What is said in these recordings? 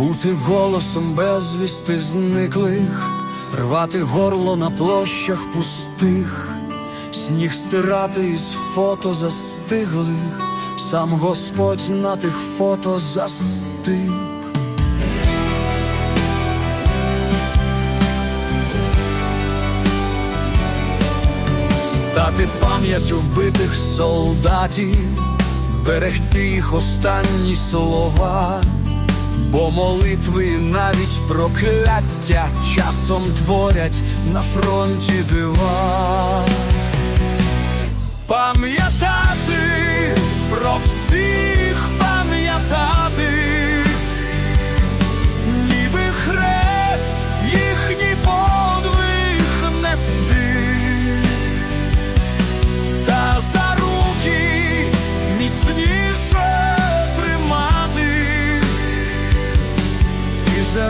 Бути голосом безвісти зниклих, рвати горло на площах пустих, сніг стирати із фото застиглих, сам Господь на тих фото застиг. Стати пам'яттю вбитих солдатів, берегти їх останні слова, бо молитви навіть прокляття часом творять на фронті дива.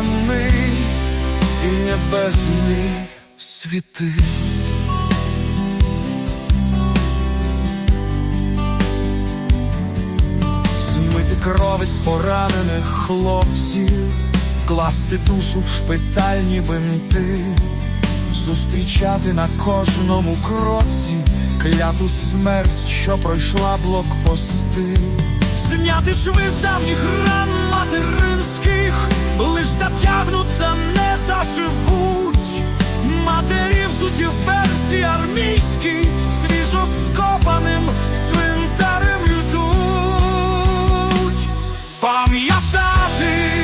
І і небесний світи. Змити крови з поранених хлопців, вкласти душу в шпитальні бинти, зустрічати на кожному кроці кляту смерть, що пройшла блокпости, зняти шви з давніх ран материнських, затягнуться, не заживуть. Матері взуті в перці армійській, свіжо скопаним цвинтарем йдуть. Пам'ятати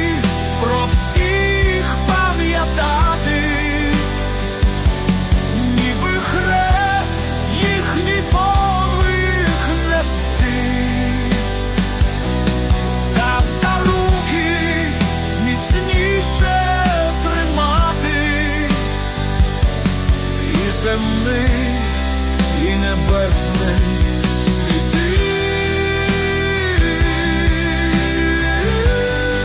земний, і небесний